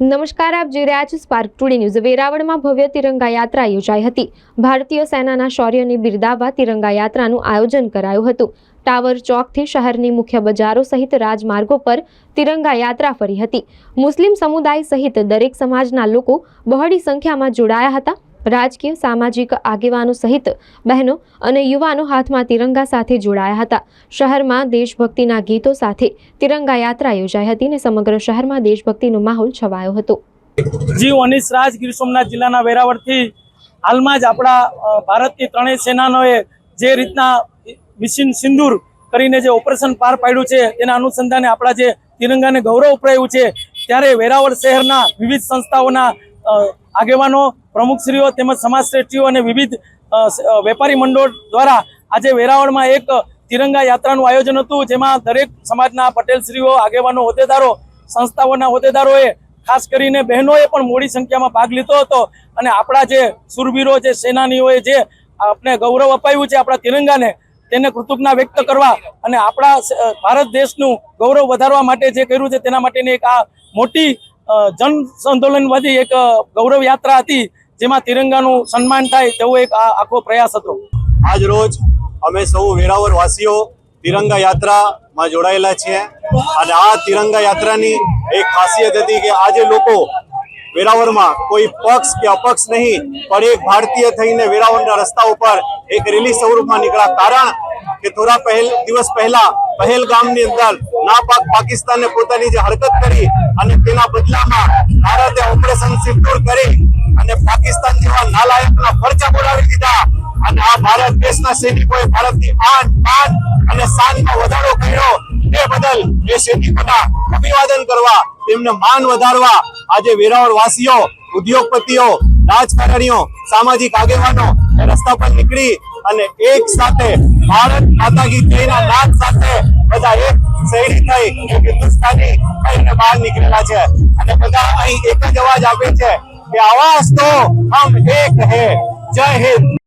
નમસ્કાર, આપ જોઈ રહ્યા છો સ્પાર્ક ટુડે ન્યૂઝ વેરાવળમાં ભવ્ય તિરંગા યાત્રા યોજાઈ હતી. ભારતીય સેનાના શૌર્યને બિરદાવવા તિરંગા યાત્રાનું આયોજન કરાયું હતું. ટાવર ચોકથી શહેરની મુખ્ય બજારો સહિત રાજમાર્ગો પર તિરંગા યાત્રા ફરી હતી. મુસ્લિમ સમુદાય સહિત દરેક સમાજના લોકો બહોળી સંખ્યામાં જોડાયા હતા. રાજકીય, સામાજિક આગેવાનો સહિત બહેનો અને યુવાનો હાથમાં તિરંગા સાથે જોડાયા હતા. શહેરમાં દેશભક્તિના ગીતો સાથે તિરંગા યાત્રા યોજાઈ હતી અને સમગ્ર શહેરમાં દેશભક્તિનો માહોલ છવાયો હતો. જી અનિશ રાજ ગીર સોમનાથ જિલ્લાના વેરાવળથી હાલમાં જ આપણા ભારતની ત્રણેય સેનાનોએ જે રીતના મિશન સિંદૂર કરીને જે ઓપરેશન પાર પાડ્યું છે, તેના અનુસંધાને આપણા જે તિરંગાને ગૌરવ ઉપરાયું છે, ત્યારે વેરાવળ શહેરના વિવિધ સંસ્થાઓના આગેવાનો, પ્રમુખશ્રીઓ તેમજ સમાજશ્રેષ્ઠીઓ અને વિવિધ વેપારી મંડળ દ્વારા આજે વેરાવળમાં એક તિરંગા યાત્રાનું આયોજન હતું, જેમાં દરેક સમાજના પટેલશ્રીઓ, આગેવાનો, હોદ્દેદારો, સંસ્થાઓના હોદ્દેદારોએ ખાસ કરીને બહેનોએ પણ મોડી સંખ્યામાં ભાગ લીધો હતો. અને આપણા જે સુરવીરો, જે સેનાનીઓએ જે આપણે ગૌરવ અપાયું છે આપણા તિરંગાને, તેને કૃતજ્ઞતા વ્યક્ત કરવા અને આપણા ભારત દેશનું ગૌરવ વધારવા માટે જે કર્યું છે, તેના માટેની એક આ મોટી જન આંદોલનવાદી એક ગૌરવ યાત્રા હતી, જેમાં તિરંગાનું સન્માન થાય તેવો એક આખો પ્રયાસ હતો. આજ રોજ અમે સૌ વેરાવળ વાસીઓ તિરંગા યાત્રામાં જોડાયેલા છીએ. અને આ તિરંગા યાત્રાની એક ખાસિયત હતી કે આજે લોકો વેરાવળમાં કોઈ પક્ષ કે અપક્ષ નહીં, પણ એક ભારતીય થઈને વેરાવળના રસ્તા ઉપર એક રેલી સ્વરૂપમાં નીકળ્યા. કારણ કે થોડા પહેલ, દિવસ પહેલા પહેલગામની અંદર નાપાક પાકિસ્તાને પોતાની જે હરકત કરી અને તેના બદલામાં ભારતે ઓપરેશન સિંદૂર કરી અને પાકિસ્તાન જેવા નાલાયકના ફરજા બોલાવી દીધા. અને આ ભારત દેશના સૈનિકોએ ભારતની આન પાન અને શાનમાં વધારો કર્યો. તે બદલ એ સૈનિકોના અભિવાદન કરવા, તેમને માન વધારવા. આજે વેરાવળ વાસીઓ ઉદ્યોગપતિઓ, રાજકારણીઓ, સામાજિક આગેવાનો રસ્તા પર નીકળી અને એક સાથે ભારત માતા કી જયના નાદ સાથે બધા એક શહેરી થઈ હિન્દુસ્તાની થઈને બહાર નીકળેલા છે. અને બધા અહીં એક જ અવાજ આપે છે કે આવાજ તો હમ એક હે. જય હિન્દ.